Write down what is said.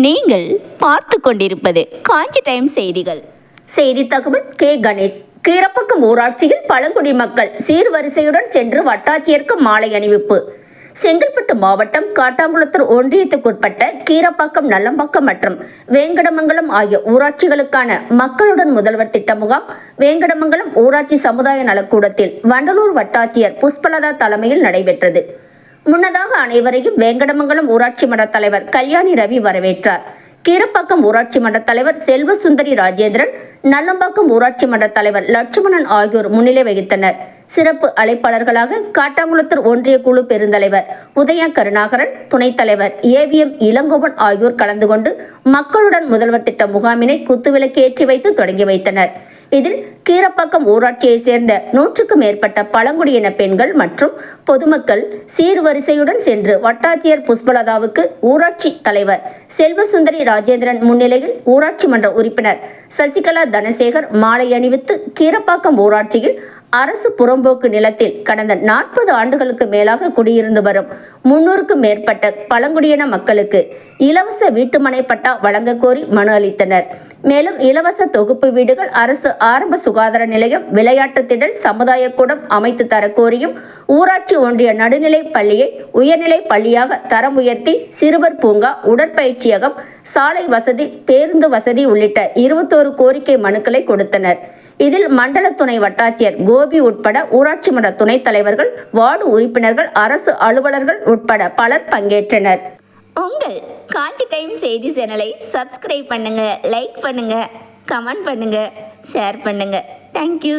நீங்கள் பார்த்து கொண்டிருப்பது காஞ்சி டைம் செய்திகள். செய்தி தகவல் கே. கணேஷ். கீரப்பக்கம் ஊராட்சியில் பழங்குடி மக்கள் சீர்வரிசையுடன் சென்று வட்டாட்சியருக்கு மாலை அணிவிப்பு. செங்கல்பட்டு மாவட்டம் காட்டாங்குளத்தூர் ஒன்றியத்துக்குட்பட்ட கீரப்பாக்கம் நல்லம்பாக்கம் மற்றும் வேங்கடமங்கலம் ஆகிய ஊராட்சிகளுக்கான மக்களுடன் முதல்வர் திட்ட முகாம் வேங்கடமங்கலம் ஊராட்சி சமுதாய நலக்கூடத்தில் வண்டலூர் வட்டாட்சியர் புஷ்பலதா தலைமையில் நடைபெற்றது. முன்னதாக அனைவரையும் வேங்கடமங்கலம் ஊராட்சி மன்ற தலைவர் கல்யாணி ரவி வரவேற்றார். கீரப்பாக்கம் ஊராட்சி மன்ற தலைவர் செல்வசுந்தரி ராஜேந்திரன் நல்லம்பாக்கம் ஊராட்சி மன்ற தலைவர் லட்சுமணன் ஆகியோர் முன்னிலை வகித்தனர். சிறப்பு அழைப்பாளர்களாக காட்டாங்குளத்தூர் ஒன்றிய குழு பெருந்தலைவர் உதயா கருணாகரன் துணைத் தலைவர் ஏவிஎம் இளங்கோவன் ஆகியோர் கலந்து கொண்டு மக்களுடன் முதல்வர் திட்ட முகாமினை குத்துவிளக்கு ஏற்றி வைத்து தொடங்கி வைத்தனர். இதில் கீரப்பாக்கம் ஊராட்சியை சேர்ந்த நூற்றுக்கும் மேற்பட்ட பழங்குடியின பெண்கள் மற்றும் பொதுமக்கள் சீர்வரிசையுடன் சென்று வட்டாட்சியர் புஷ்பலதாவுக்கு ஊராட்சி தலைவர் செல்வசுந்தரி ராஜேந்திரன் முன்னிலையில் ஊராட்சி மன்ற உறுப்பினர் சசிகலா தனசேகர் மாலை அணிவித்து கீரப்பாக்கம் ஊராட்சியில் அரசு புறம்போக்கு நிலத்தில் கடந்த நாற்பது ஆண்டுகளுக்கு மேலாக குடியிருந்து வரும் முன்னூறுக்கும் மேற்பட்ட பழங்குடியின மக்களுக்கு இலவச வீட்டுமனை பட்டா வழங்க கோரி மனு அளித்தனர். மேலும் இலவச தொகுப்பு வீடுகள் அரசு ஆரம்ப சுகாதார நிலையம் விளையாட்டு திடல் சமுதாய கூடம் அமைத்து தர கோரியும் ஊராட்சி ஒன்றிய நடுநிலை பள்ளியை உயர்நிலை பள்ளியாக தரம் உயர்த்தி சிறுவர் பூங்கா உடற்பயிற்சியகம் சாலை வசதி பேருந்து வசதி உள்ளிட்ட இருபத்தோரு கோரிக்கை மனுக்களை கொடுத்தனர். இதில் மண்டல துணை வட்டாட்சியர் கோபி உட்பட ஊராட்சி மன்ற துணைத் தலைவர்கள் வார்டு உறுப்பினர்கள் அரசு அலுவலர்கள் உட்பட பலர் பங்கேற்றனர். உங்கள் காஞ்சி டைம் செய்தி சேனலை சப்ஸ்கிரைப் பண்ணுங்க லைக் பண்ணுங்க. கமெண்ட் பண்ணுங்க ஷேர் பண்ணுங்க. தேங்க்யூ